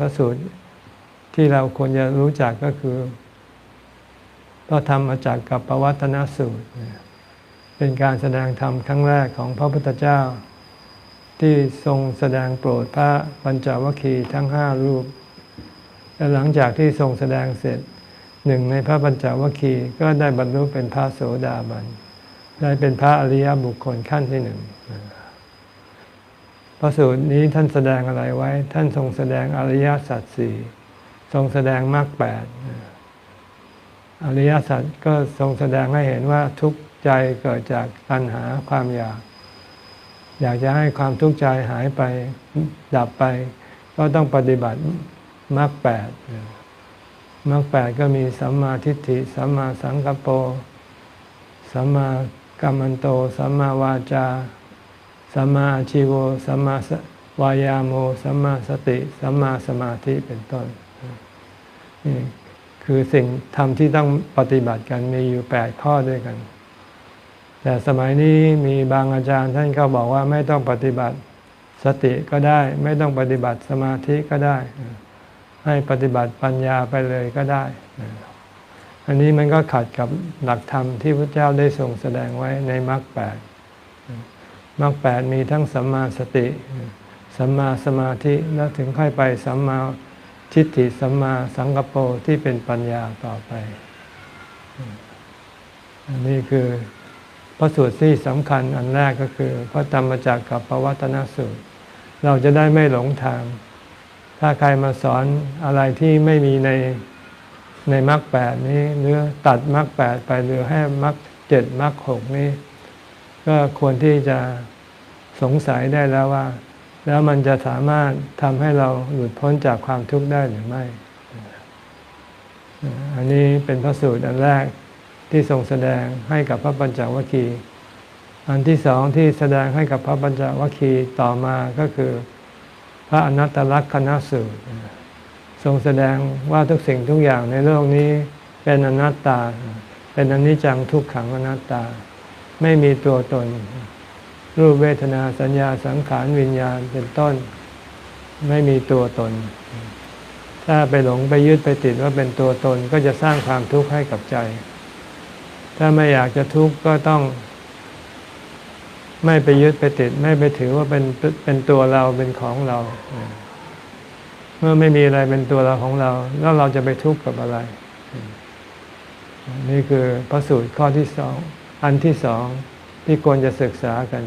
พระสูตรที่เราควรจะรู้จักก็คือพระธรรมจากกับปวัตนสูตร เป็นการแสดงธรรมครั้งแรกของพระพุทธเจ้า ที่ทรงแสดงโปรดพระปัญจวัคคีย์ทั้งห้ารูป และหลังจากที่ทรงแสดงเสร็จหนึ่งในพระปัญจวัคคีย์ก็ได้บรรลุเป็นพระโสดาบัน ได้เป็นพระอริยบุคคลขั้นที่หนึ่ง ระสูตรนี้ท่านแสดงอะไรไว้ ท่านทรงแสดงอริยสัจสี่ทรงแสดงมรรคแปดอริยสัจก็ทรงแสดงให้เห็นว่าทุกข์ใจเกิดจากตัณหาความอยาก อยากจะให้ความทุกข์ใจหายไปดับไป ก็ต้องปฏิบัติมรรคแปดมรรคแปดก็มีสัมมาทิฏฐิสัมมาสังกัปโปสัมมากัมมันโตสัมมาวาจา สัมมาชีโวสัมมาวายาโมสัมมาสติสัมมาสมาธิเป็นต้นนี่คือสิ่งทำที่ต้องปฏิบัติกันมีอยู่แปดข้อด้วยกัน แต่สมัยนี้มีบางอาจารย์ท่านก็บอกว่าไม่ต้องปฏิบัติสติก็ได้ ไม่ต้องปฏิบัติสมาธิก็ได้ ให้ปฏิบัติปัญญาไปเลยก็ได้ อันนี้มันก็ขัดกับหลักธรรมที่พระเจ้าได้ทรงแสดงไว้ในมรรคแปด มรรคแปดมีทั้งสัมมาสติสัมมาสมาธิแล้วถึงค่อยไปสัมมาทิฏฐิสัมมาสังกปรที่เป็นปัญญาต่อไป อันนี้คือพระสูตรที่สำคัญอันแรกก็คือ พระธรรมจักรกับปวัตนสูตร เราจะได้ไม่หลงทาง ถ้าใครมาสอนอะไรที่ไม่มีในในมรรคแปดนี้หรือตัดมรรคแปดไปหรือให้มรรคเจ็ดมรรคหกนี้ ก็ควรที่จะสงสัยได้แล้วว่า แล้วมันจะสามารถทำให้เราหลุดพ้นจากความทุกข์ได้หรือไม่ อันนี้เป็นพระสูตรอันแรกที่ทรงแสดงให้กับพระปัญจวัคคีย์อันที่สองที่แสดงให้กับพระปัญจวัคคีย์ต่อมาก็คือ พระอนัตตลักษณสูตร ทรงแสดงว่าทุกสิ่งทุกอย่างในโลกนี้เป็นอนัตตา เป็นอนิจจังทุกขังอนัตตา ไม่มีตัวตน รูปเวทนาสัญญาสังขารวิญญาณเป็นต้น ไม่มีตัวตน ถ้าไปหลงไปยึดไปติดว่าเป็นตัวตนก็จะสร้างความทุกข์ให้กับใจ ถ้าไม่อยากจะทุกข์ก็ต้อง ไม่ไปยึดไปติด ไม่ไปถือว่าเป็นเป็นตัวเราเป็นของเรา เมื่อไม่มีอะไรเป็นตัวเราของเรา แล้วเราจะไปทุกข์กับอะไร นี่คือพระสูตรข้อที่สอง อันที่สองที่ควรจะศึกษากัน